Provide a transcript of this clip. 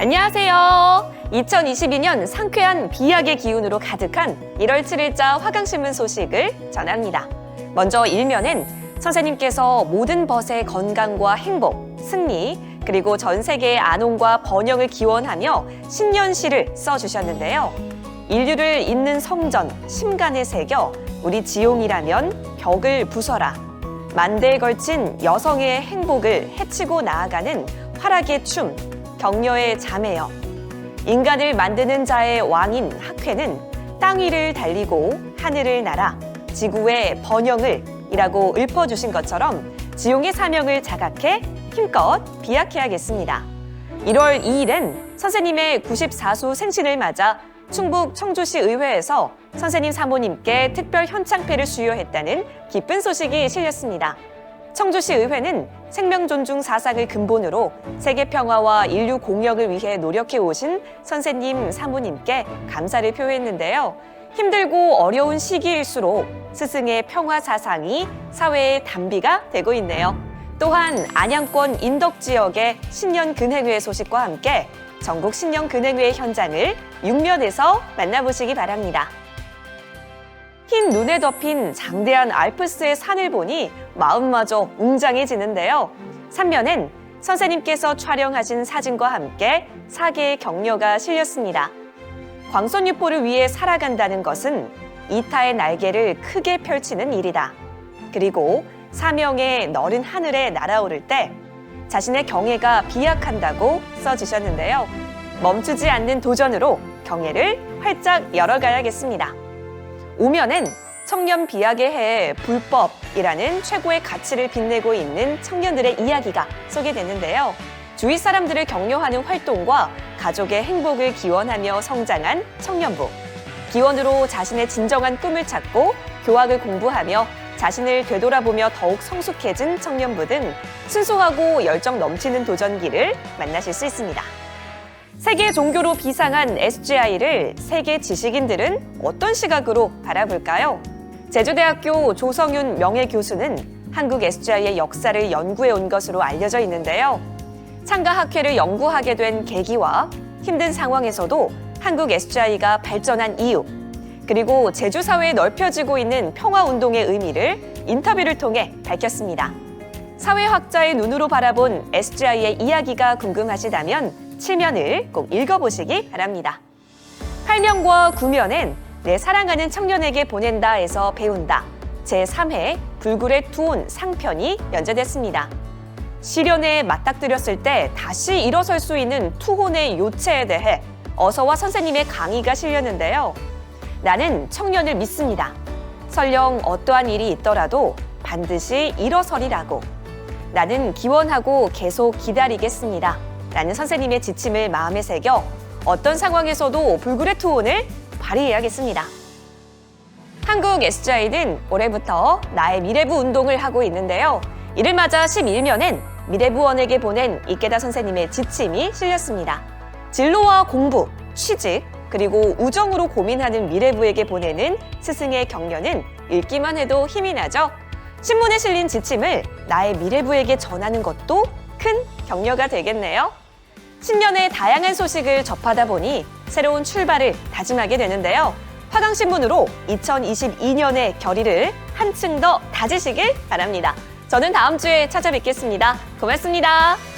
안녕하세요. 2022년 상쾌한 비약의 기운으로 가득한 1월 7일자 화강신문 소식을 전합니다. 먼저 일면엔 선생님께서 모든 벗의 건강과 행복, 승리, 그리고 전 세계의 안온과 번영을 기원하며 신년시를 써주셨는데요. 인류를 잇는 성전, 심간에 새겨 우리 지용이라면 벽을 부숴라. 만대에 걸친 여성의 행복을 해치고 나아가는 활악의 춤, 격려의 자매여. 인간을 만드는 자의 왕인 학회는 땅 위를 달리고 하늘을 날아 지구의 번영을 이라고 읊어주신 것처럼 지용의 사명을 자각해 힘껏 비약해야겠습니다. 1월 2일엔 선생님의 94수 생신을 맞아 충북 청주시 의회에서 선생님 사모님께 특별 현창패를 수여했다는 기쁜 소식이 실렸습니다. 청주시 의회는 생명 존중 사상을 근본으로 세계 평화와 인류 공역을 위해 노력해 오신 선생님 사모님께 감사를 표했는데요. 힘들고 어려운 시기일수록 스승의 평화 사상이 사회의 단비가 되고 있네요. 또한 안양권 인덕 지역의 신년 근행회 소식과 함께 전국 신년 근행회 현장을 육면에서 만나보시기 바랍니다. 흰 눈에 덮인 장대한 알프스의 산을 보니 마음마저 웅장해지는데요. 산면엔 선생님께서 촬영하신 사진과 함께 사계의 격려가 실렸습니다. 광선유포를 위해 살아간다는 것은 이타의 날개를 크게 펼치는 일이다. 그리고 사명의 너른 하늘에 날아오를 때 자신의 경애가 비약한다고 써주셨는데요. 멈추지 않는 도전으로 경애를 활짝 열어가야겠습니다. 오면엔 청년 비약의 해에 불법이라는 최고의 가치를 빛내고 있는 청년들의 이야기가 소개됐는데요. 주위 사람들을 격려하는 활동과 가족의 행복을 기원하며 성장한 청년부. 기원으로 자신의 진정한 꿈을 찾고 교학을 공부하며 자신을 되돌아보며 더욱 성숙해진 청년부 등 순수하고 열정 넘치는 도전기를 만나실 수 있습니다. 세계 종교로 비상한 SGI를 세계 지식인들은 어떤 시각으로 바라볼까요? 제주대학교 조성윤 명예교수는 한국 SGI의 역사를 연구해 온 것으로 알려져 있는데요. 창가 학회를 연구하게 된 계기와 힘든 상황에서도 한국 SGI가 발전한 이유, 그리고 제주 사회에 넓혀지고 있는 평화 운동의 의미를 인터뷰를 통해 밝혔습니다. 사회학자의 눈으로 바라본 SGI의 이야기가 궁금하시다면 7면을 꼭 읽어보시기 바랍니다. 8면과 9면엔 내 사랑하는 청년에게 보낸다에서 배운다. 제3회 불굴의 투혼 상편이 연재됐습니다. 시련에 맞닥뜨렸을 때 다시 일어설 수 있는 투혼의 요체에 대해 어서와 선생님의 강의가 실렸는데요. 나는 청년을 믿습니다. 설령 어떠한 일이 있더라도 반드시 일어서리라고. 나는 기원하고 계속 기다리겠습니다. 라는 선생님의 지침을 마음에 새겨 어떤 상황에서도 불굴의 투혼을 발휘해야겠습니다. 한국 SGI는 올해부터 나의 미래부 운동을 하고 있는데요. 이를 맞아 11면엔 미래부원에게 보낸 이케다 선생님의 지침이 실렸습니다. 진로와 공부, 취직, 그리고 우정으로 고민하는 미래부에게 보내는 스승의 격려는 읽기만 해도 힘이 나죠. 신문에 실린 지침을 나의 미래부에게 전하는 것도 큰 격려가 되겠네요. 신년의 다양한 소식을 접하다 보니 새로운 출발을 다짐하게 되는데요. 화강신문으로 2022년의 결의를 한층 더 다지시길 바랍니다. 저는 다음 주에 찾아뵙겠습니다. 고맙습니다.